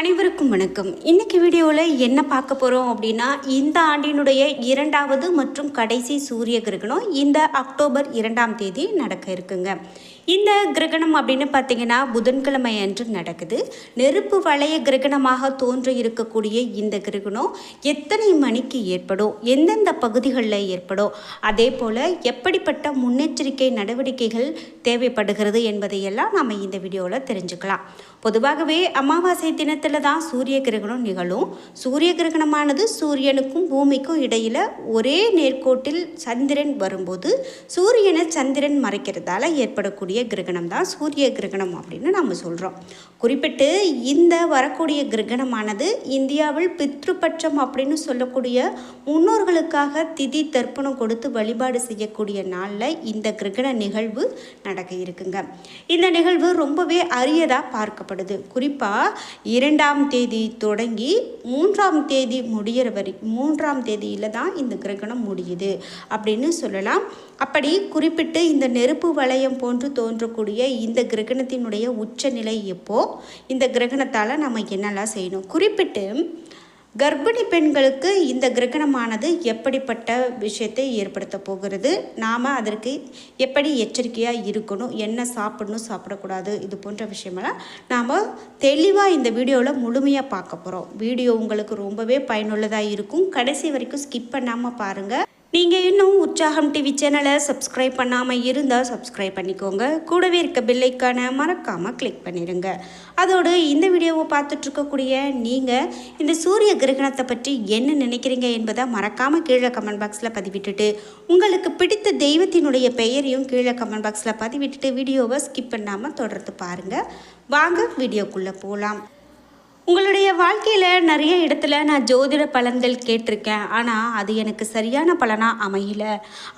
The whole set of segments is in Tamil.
அனைவருக்கும் வணக்கம். இன்னைக்கு வீடியோவில் என்ன பார்க்க போகிறோம் அப்படின்னா இந்த ஆண்டினுடைய இரண்டாவது மற்றும் கடைசி சூரிய கிரகணம் இந்த அக்டோபர் இரண்டாம் தேதி நடக்க இருக்குங்க. இந்த கிரகணம் அப்படின்னு பார்த்தீங்கன்னா புதன்கிழமை அன்று நடக்குது. நெருப்பு வளைய கிரகணமாக தோன்ற இருக்கக்கூடிய இந்த கிரகணம் எத்தனை மணிக்கு ஏற்படும்? எந்தெந்த பகுதிகளில் ஏற்படும்? அதே போல் எப்படிப்பட்ட முன்னெச்சரிக்கை நடவடிக்கைகள் தேவைப்படுகிறது என்பதையெல்லாம் நாம் இந்த வீடியோவில் தெரிஞ்சுக்கலாம். பொதுவாகவே அமாவாசை தினத்தில் தான் சூரிய கிரகணம் நிகழும். சூரிய கிரகணமானது சூரியனுக்கும் பூமிக்கும் இடையில் ஒரே நேர்கோட்டில் சந்திரன் வரும்போது சூரியனை சந்திரன் மறைக்கிறதால ஏற்படக்கூடிய கிரகணம் தான் சூரிய கிரகணம் அப்படின்னு நம்ம சொல்கிறோம் குறிப்பிட்டு இந்த வரக்கூடிய கிரகணமானது இந்தியாவில் பித்ருபட்சம் அப்படின்னு சொல்லக்கூடிய முன்னோர்களுக்காக திதி தர்ப்பணம் கொடுத்து வழிபாடு செய்யக்கூடிய நாளில் இந்த கிரகண நிகழ்வு நடக்க இருக்குங்க. இந்த நிகழ்வு ரொம்பவே அரியதாக பார்க்கப்படுது. குறிப்பாக இரண்டாம் தேதி தொடங்கி மூன்றாம் தேதி முடிகிற வரை மூன்றாம் தேதியில் தான் இந்த கிரகணம் முடியுது அப்படின்னு சொல்லலாம். அப்படி குறிப்பிட்டு இந்த நெருப்பு வளையம் போன்று தோன்றக்கூடிய இந்த கிரகணத்தினுடைய உச்சநிலை எப்போ? இந்த கிரகணத்தால் நம்ம என்னெல்லாம் செய்யணும்? குறிப்பிட்டு கர்ப்பிணி பெண்களுக்கு இந்த கிரகணமானது எப்படிப்பட்ட விஷயத்தை ஏற்படுத்த போகிறது? நாம் அதற்கு எப்படி எச்சரிக்கையாக இருக்கணும்? என்ன சாப்பிடணும்? சாப்பிடக்கூடாது? இது போன்ற விஷயமெல்லாம் நாம் தெளிவாக இந்த வீடியோவில் முழுமையாக பார்க்க போகிறோம் வீடியோ உங்களுக்கு ரொம்பவே பயனுள்ளதாக இருக்கும். கடைசி வரைக்கும் ஸ்கிப் பண்ணாமல் பாருங்கள் நீங்கள் இன்னும் உற்சாகம் டிவி சேனலை சப்ஸ்கிரைப் பண்ணாமல் இருந்தால் சப்ஸ்கிரைப் பண்ணிக்கோங்க. கூடவே இருக்க பில்லைக்கான மறக்காமல் கிளிக் பண்ணிடுங்க அதோடு இந்த வீடியோவை பார்த்துட்ருக்கக்கூடிய நீங்கள் இந்த சூரிய கிரகணத்தை பற்றி என்ன நினைக்கிறீங்க என்பதை மறக்காமல் கீழே கமெண்ட் பாக்ஸில் பதிவிட்டுட்டு உங்களுக்கு பிடித்த தெய்வத்தினுடைய பெயரையும் கீழே கமெண்ட் பாக்ஸில் பதிவிட்டுட்டு வீடியோவை ஸ்கிப் பண்ணாமல் தொடர்ந்து பாருங்கள் வாங்க வீடியோக்குள்ளே போகலாம் உங்களுடைய வாழ்க்கையில் நிறைய இடத்துல நான் ஜோதிட பலன்கள் கேட்டிருக்கேன். ஆனால் அது எனக்கு சரியான பலனாக அமையல.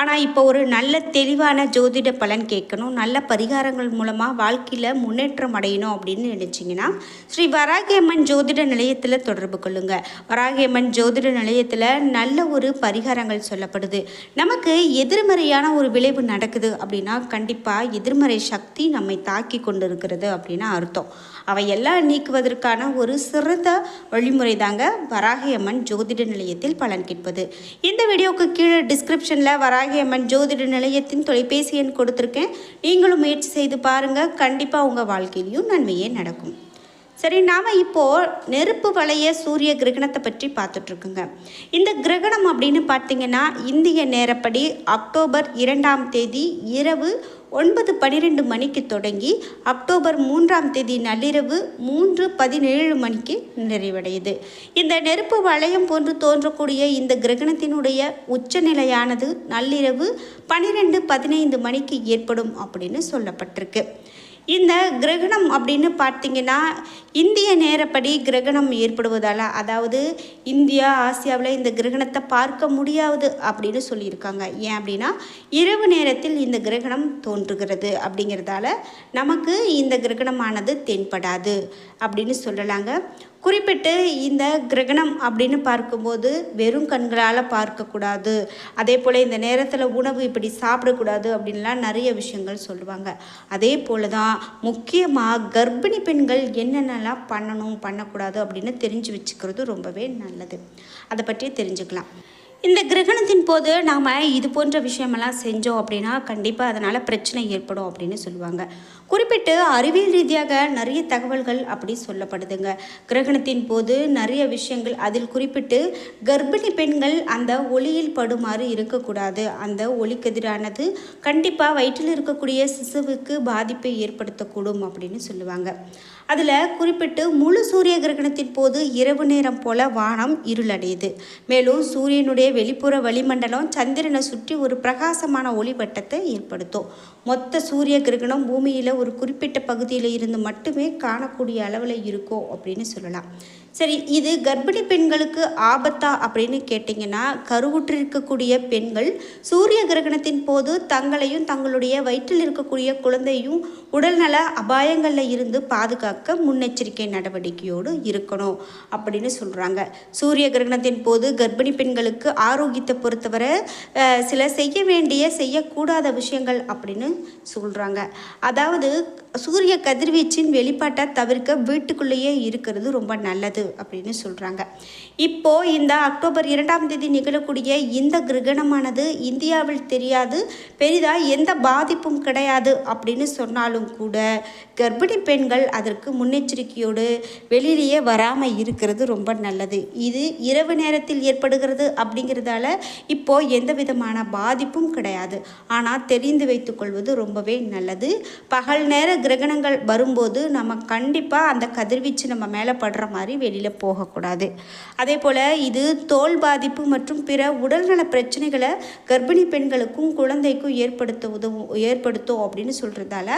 ஆனால் இப்போ ஒரு நல்ல தெளிவான ஜோதிட பலன் கேட்கணும் நல்ல பரிகாரங்கள் மூலமாக வாழ்க்கையில் முன்னேற்றம் அடையணும் அப்படின்னு நினச்சிங்கன்னா ஸ்ரீ வராகியம்மன் ஜோதிட நிலையத்தில் தொடர்பு கொள்ளுங்கள் வராகியம்மன் ஜோதிட நிலையத்தில் நல்ல ஒரு பரிகாரங்கள் சொல்லப்படுது. நமக்கு எதிர்மறையான ஒரு விளைவு நடக்குது அப்படின்னா கண்டிப்பாக எதிர்மறை சக்தி நம்மை தாக்கி கொண்டு இருக்கிறது அப்படின்னு அர்த்தம். அவையெல்லாம் நீக்குவதற்கான ஒரு சிறந்த வழிமுறை தாங்க வராகியம்மன் ஜோதிட நிலையத்தில் பலன் கேட்பது. இந்த வீடியோவுக்கு கீழே டிஸ்கிரிப்ஷனில் வராகியம்மன் ஜோதிட நிலையத்தின் தொலைபேசி எண் கொடுத்துருக்கேன். நீங்களும் முயற்சி செய்து பாருங்கள் கண்டிப்பாக உங்கள் வாழ்க்கையிலையும் நன்மையே நடக்கும். சரி நாம் இப்போது நெருப்பு வளைய சூரிய கிரகணத்தை பற்றி பார்த்துட்ருக்குங்க. இந்த கிரகணம் அப்படின்னு பார்த்தீங்கன்னா இந்திய நேரப்படி அக்டோபர் இரண்டாம் தேதி இரவு ஒன்பது பன்னிரெண்டு மணிக்கு தொடங்கி அக்டோபர் மூன்றாம் தேதி நள்ளிரவு மூன்று பதினேழு மணிக்கு நிறைவடையுது. இந்த நெருப்பு வளையம் போன்று தோன்றக்கூடிய இந்த கிரகணத்தினுடைய உச்சநிலையானது நள்ளிரவு பன்னிரெண்டு பதினைந்து மணிக்கு ஏற்படும் அப்படின்னு சொல்லப்பட்டிருக்கு. இந்த கிரகணம் அப்படின்னு பார்த்தீங்கன்னா இந்திய நேரப்படி கிரகணம் ஏற்படுவதால் அதாவது இந்தியா ஆசியாவில் இந்த கிரகணத்தை பார்க்க முடியாது அப்படின்னு சொல்லியிருக்காங்க. ஏன் அப்படின்னா இரவு நேரத்தில் இந்த கிரகணம் தோன்றுகிறது அப்படிங்கிறதால நமக்கு இந்த கிரகணமானது தென்படாது அப்படின்னு சொல்லலாங்க. குறிப்பிட்டு இந்த கிரகணம் அப்படின்னு பார்க்கும்போது வெறும் கண்களால் பார்க்கக்கூடாது. அதே போல் இந்த நேரத்தில் உணவு இப்படி சாப்பிடக்கூடாது அப்படின்லாம் நிறைய விஷயங்கள் சொல்லுவாங்க. அதே போல் தான் முக்கியமாக கர்ப்பிணி பெண்கள் என்னென்னலாம் பண்ணணும் பண்ணக்கூடாது அப்படின்னு தெரிஞ்சு வச்சுக்கிறது ரொம்பவே நல்லது. அதை பற்றி தெரிஞ்சுக்கலாம். இந்த கிரகணத்தின் போது நாம் இது போன்ற விஷயமெல்லாம் செஞ்சோம் அப்படின்னா கண்டிப்பாக அதனால் பிரச்சனை ஏற்படும் அப்படின்னு சொல்லுவாங்க. குறிப்பிட்டு அறிவியல் ரீதியாக நிறைய தகவல்கள் அப்படி சொல்லப்படுதுங்க. கிரகணத்தின் போது நிறைய விஷயங்கள் அதில் குறிப்பிட்டு கர்ப்பிணி பெண்கள் அந்த ஒளியில் படுமாறு இருக்கக்கூடாது. அந்த ஒளிக்கதிரானது கண்டிப்பாக வயிற்றில் இருக்கக்கூடிய சிசுவுக்கு பாதிப்பை ஏற்படுத்தக்கூடும் அப்படின்னு சொல்லுவாங்க. அதில் குறிப்பிட்டு முழு சூரிய கிரகணத்தின் போது இரவு நேரம் போல வானம் இருளடையுது. மேலும் சூரியனுடைய வெளிப்புற வளிமண்டலம் சந்திரனை சுற்றி ஒரு பிரகாசமான ஒளிவட்டத்தை ஏற்படுத்தும். மொத்த சூரிய கிரகணம் பூமியில் ஒரு குறிப்பிட்ட பகுதியில் இருந்து மட்டுமே காணக்கூடிய அளவில் இருக்கும் அப்படின்னு சொல்லலாம். சரி இது கர்ப்பிணி பெண்களுக்கு ஆபத்தா அப்படின்னு கேட்டிங்கன்னா கருவுற்றிருக்கக்கூடிய பெண்கள் சூரிய கிரகணத்தின் போது தங்களையும் தங்களுடைய வயிற்றில் இருக்கக்கூடிய குழந்தையும் உடல்நல அபாயங்களில் இருந்து பாதுகாக்க முன்னெச்சரிக்கை நடவடிக்கையோடு இருக்கணும் அப்படின்னு சொல்கிறாங்க சூரிய கிரகணத்தின் போது கர்ப்பிணி பெண்களுக்கு ஆரோக்கியத்தை பொறுத்தவரை சில செய்ய வேண்டிய செய்யக்கூடாத விஷயங்கள் அப்படின்னு சொல்கிறாங்க அதாவது சூரிய கதிர்வீச்சின் வெளிப்பாட்டை தவிர்க்க வீட்டுக்குள்ளேயே இருக்கிறது ரொம்ப நல்லது. அப்படின்னு சொல்கிறாங்க இப்போ இந்த அக்டோபர் இரண்டாம் தேதி நிகழக்கூடிய இந்த கிரகணமானது இந்தியாவில் தெரியாது பெரிதாக எந்த பாதிப்பும் கிடையாது அப்படின்னு சொன்னாலும் கூட கர்ப்பிணி பெண்கள் அதற்கு முன்னெச்சரிக்கையோடு வெளியிலேயே வராமல் இருக்கிறது ரொம்ப நல்லது. இது இரவு நேரத்தில் ஏற்படுகிறது அப்படிங்கிறதால இப்போ எந்த விதமான பாதிப்பும் கிடையாது. ஆனால் தெரிந்து வைத்துக்கொள்வது ரொம்பவே நல்லது. பகல் நேர கிரகணங்கள் வரும்போது நம்ம கண்டிப்பாக அந்த கதிர்வீச்சு நம்ம மேலே படுற மாதிரி வெளியில் போகக்கூடாது. அதே போல் இது தோல் பாதிப்பு மற்றும் பிற உடல்நல பிரச்சனைகளை கர்ப்பிணி பெண்களுக்கும் குழந்தைக்கும் ஏற்படுத்த உதவும் ஏற்படுத்தும் அப்படின்னு சொல்கிறதால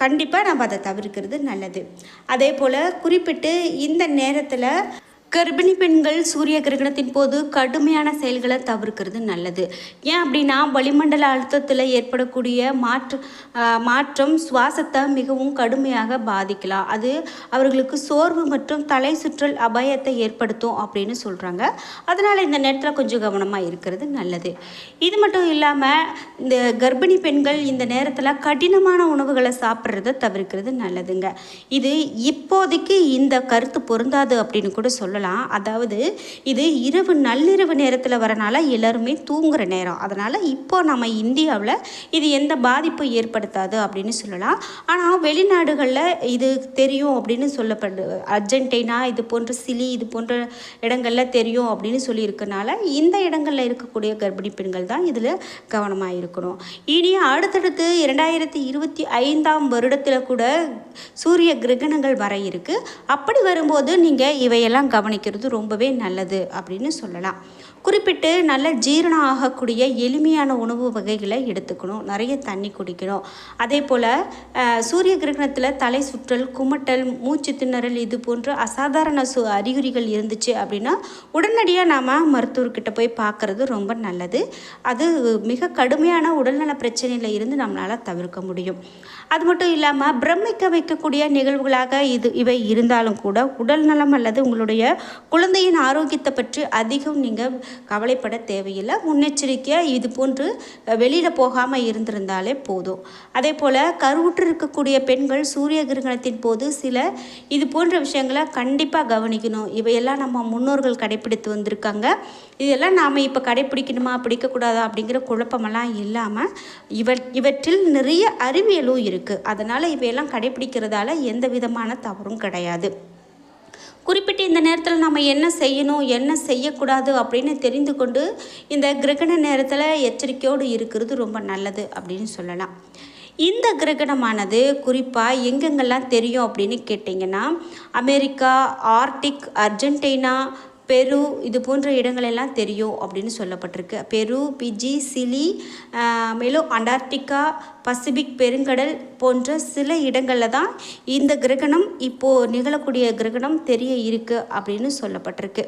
கண்டிப்பாக நம்ம அதை தவிர்க்கிறது நல்லது. அதே போல் குறிப்பிட்டு இந்த நேரத்தில் கர்ப்பிணி பெண்கள் சூரிய கிரகணத்தின் போது கடுமையான செயல்களை தவிர்க்கிறது நல்லது. ஏன் அப்படின்னா வளிமண்டல அழுத்தத்தில் ஏற்படக்கூடிய மாற்று மாற்றம் சுவாசத்தை மிகவும் கடுமையாக பாதிக்கலாம். அது அவர்களுக்கு சோர்வு மற்றும் தலை சுற்றல் அபாயத்தை ஏற்படுத்தும் அப்படின்னு சொல்கிறாங்க அதனால் இந்த நேரத்தில் கொஞ்சம் கவனமாக இருக்கிறது நல்லது. இது மட்டும் இல்லாமல் இந்த கர்ப்பிணி பெண்கள் இந்த நேரத்தில் கடினமான உணவுகளை சாப்பிட்றத தவிர்க்கிறது நல்லதுங்க. இது இப்போதைக்கு இந்த கருத்து பொருந்தாது அப்படின்னு கூட சொல்லலாம். அதாவது இது இரவு நள்ளிரவு நேரத்தில் வரனால எல்லாருமே தூங்குற நேரம். அதனால் இப்போ நம்ம இந்தியாவில் இது எந்த பாதிப்பும் ஏற்படுத்தாது அப்படின்னு சொல்லலாம். ஆனால் வெளிநாடுகளில் இது தெரியும் அப்படின்னு சொல்லப்படுது அர்ஜென்டினா இது போன்ற சிலி இது போன்ற இடங்களில் தெரியும் அப்படின்னு சொல்லியிருக்கனால இந்த இடங்களில் இருக்கக்கூடிய கர்ப்பிணி பெண்கள் தான் இதில் கவனமாக இருக்கணும். இனி அடுத்தடுத்து இரண்டாயிரத்தி இருபத்தி ஐந்தாம் வருடத்தில் கூட சூரிய கிரகணங்கள் வர இருக்குது அப்படி வரும்போது நீங்கள் இவையெல்லாம் கவனிக்கிறது ரொம்பவே நல்லது அப்படின்னு சொல்லலாம். குறிப்பிட்டு நல்ல ஜீரணம் ஆகக்கூடிய எளிமையான உணவு வகைகளை எடுத்துக்கணும். நிறைய தண்ணி குடிக்கணும். அதே போல் சூரிய கிரகணத்தில் தலை சுற்றல் குமட்டல் மூச்சு திணறல் இது போன்ற அசாதாரண சு அறிகுறிகள் இருந்துச்சு அப்படின்னா உடனடியாக நாம் மருத்துவர்கிட்ட போய் பார்க்குறது ரொம்ப நல்லது. அது மிக கடுமையான உடல்நல பிரச்சனையில் இருந்து நம்மளால் தவிர்க்க முடியும். அது மட்டும் இல்லாமல் பிரமிக்க வைக்கக்கூடிய நிகழ்வுகளாக இது இவை இருந்தாலும் கூட உடல் நலம் அல்லது உங்களுடைய குழந்தையின் ஆரோக்கியத்தை பற்றி அதிகம் நீங்கள் கவலைப்பட தேவையில்லை. முன்னெச்சரிக்கையாக இது போன்று வெளியில் போகாமல் இருந்திருந்தாலே போதும். அதே போல் கருவுற்று இருக்கக்கூடிய பெண்கள் சூரிய கிரகணத்தின் போது சில இது போன்ற விஷயங்களை கண்டிப்பாக கவனிக்கணும். இவையெல்லாம் நம்ம முன்னோர்கள் கடைப்பிடித்து வந்திருக்காங்க. இதெல்லாம் நாம் இப்போ கடைப்பிடிக்கணுமா பிடிக்கக்கூடாதா அப்படிங்கிற குழப்பமெல்லாம் இல்லாமல் இவ இவற்றில் நிறைய அறிவியலும் இருக்குது இருக்குது அதனால் இவையெல்லாம் கடைப்பிடிக்கிறதால எந்த விதமான தவறும் கிடையாது. குறிப்பிட்டு இந்த நேரத்தில் நம்ம என்ன செய்யணும் என்ன செய்யக்கூடாது அப்படின்னு தெரிந்து கொண்டு இந்த கிரகண நேரத்தில் எச்சரிக்கையோடு இருக்கிறது ரொம்ப நல்லது அப்படின்னு சொல்லலாம். இந்த கிரகணமானது குறிப்பாக எங்கெங்கெல்லாம் தெரியும் அப்படின்னு கேட்டிங்கன்னா அமெரிக்கா ஆர்டிக் அர்ஜென்டினா பெரு இது போன்ற இடங்களெல்லாம் தெரியும் அப்படின்னு சொல்லப்பட்டிருக்கு. பெரு பிஜி சிலி மேலும் அண்டார்டிகா பசிபிக் பெருங்கடல் போன்ற சில இடங்களில் தான் இந்த கிரகணம் இப்போது நிகழக்கூடிய கிரகணம் தெரிய இருக்குது அப்படின்னு சொல்லப்பட்டிருக்கு.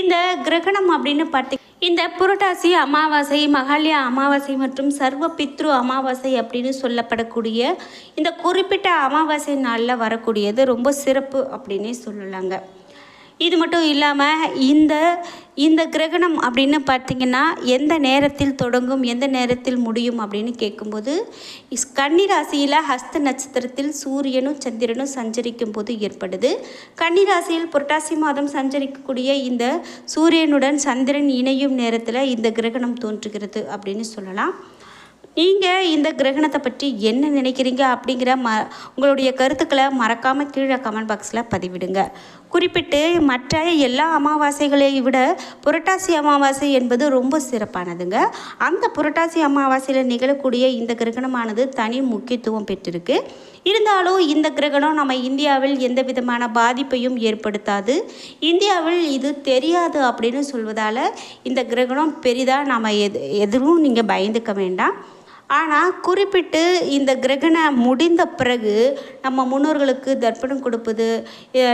இந்த கிரகணம் அப்படின்னு பார்த்தி இந்த புரட்டாசி அமாவாசை மகாலய அமாவாசை மற்றும் சர்வ பித்ரு அமாவாசை அப்படின்னு சொல்லப்படக்கூடிய இந்த குறிப்பிட்ட அமாவாசை நாளில் வரக்கூடியது ரொம்ப சிறப்பு அப்படின்னே சொல்லலாங்க. இது மட்டும் இல்லாமல் இந்த இந்த கிரகணம் அப்படின்னு பார்த்திங்கன்னா எந்த நேரத்தில் தொடங்கும் எந்த நேரத்தில் முடியும் அப்படின்னு கேட்கும்போது கன்னிராசியில் ஹஸ்த நட்சத்திரத்தில் சூரியனும் சந்திரனும் சஞ்சரிக்கும் போது ஏற்படுது. கன்னிராசியில் புரட்டாசி மாதம் சஞ்சரிக்கக்கூடிய இந்த சூரியனுடன் சந்திரன் இணையும் நேரத்தில் இந்த கிரகணம் தோன்றுகிறது அப்படின்னு சொல்லலாம். நீங்கள் இந்த கிரகணத்தை பற்றி என்ன நினைக்கிறீங்க அப்படிங்கிற ம உங்களுடைய கருத்துக்களை மறக்காமல் கீழே கமெண்ட் பாக்ஸில் பதிவிடுங்க. குறிப்பிட்டு மற்ற எல்லா அமாவாசைகளை விட புரட்டாசி அமாவாசை என்பது ரொம்ப சிறப்பானதுங்க. அந்த புரட்டாசி அமாவாசையில் நிகழக்கூடிய இந்த கிரகணமானது தனி முக்கியத்துவம் பெற்றிருக்கு. இருந்தாலும் இந்த கிரகணம் நம்ம இந்தியாவில் எந்த விதமான பாதிப்பையும் ஏற்படுத்தாது. இந்தியாவில் இது தெரியாது அப்படின்னு சொல்வதால் இந்த கிரகணம் பெரிதாக நம்ம எது எதுவும் நீங்கள் பயந்துக்க வேண்டாம். ஆனால் குறிப்பிட்டு இந்த கிரகணம் முடிந்த பிறகு நம்ம முன்னோர்களுக்கு தர்ப்பணம் கொடுப்பது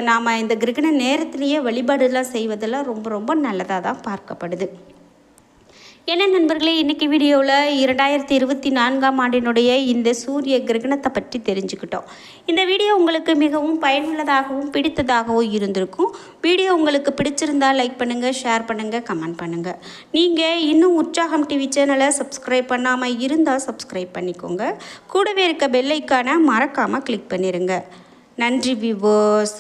நாம் இந்த கிரகண நேரத்திலேயே வழிபாடுலாம் செய்வதெல்லாம் ரொம்ப ரொம்ப நல்லதாக தான் பார்க்கப்படுது. என்ன நண்பர்களே இன்றைக்கி வீடியோவில் இரண்டாயிரத்தி இருபத்தி நான்காம் ஆண்டினுடைய இந்த சூரிய கிரகணத்தை பற்றி தெரிஞ்சுக்கிட்டோம். இந்த வீடியோ உங்களுக்கு மிகவும் பயனுள்ளதாகவும் பிடித்ததாகவும் இருந்திருக்கும். வீடியோ உங்களுக்கு பிடிச்சிருந்தால் லைக் பண்ணுங்கள் ஷேர் பண்ணுங்கள் கமெண்ட் பண்ணுங்கள் நீங்கள் இன்னும் உற்சாகம் டிவி சேனலை சப்ஸ்கிரைப் பண்ணாமல் இருந்தால் சப்ஸ்கிரைப் பண்ணிக்கோங்க. கூடவே இருக்க பெல்லைக்கான மறக்காமல் கிளிக் பண்ணிடுங்க நன்றி விவோஸ்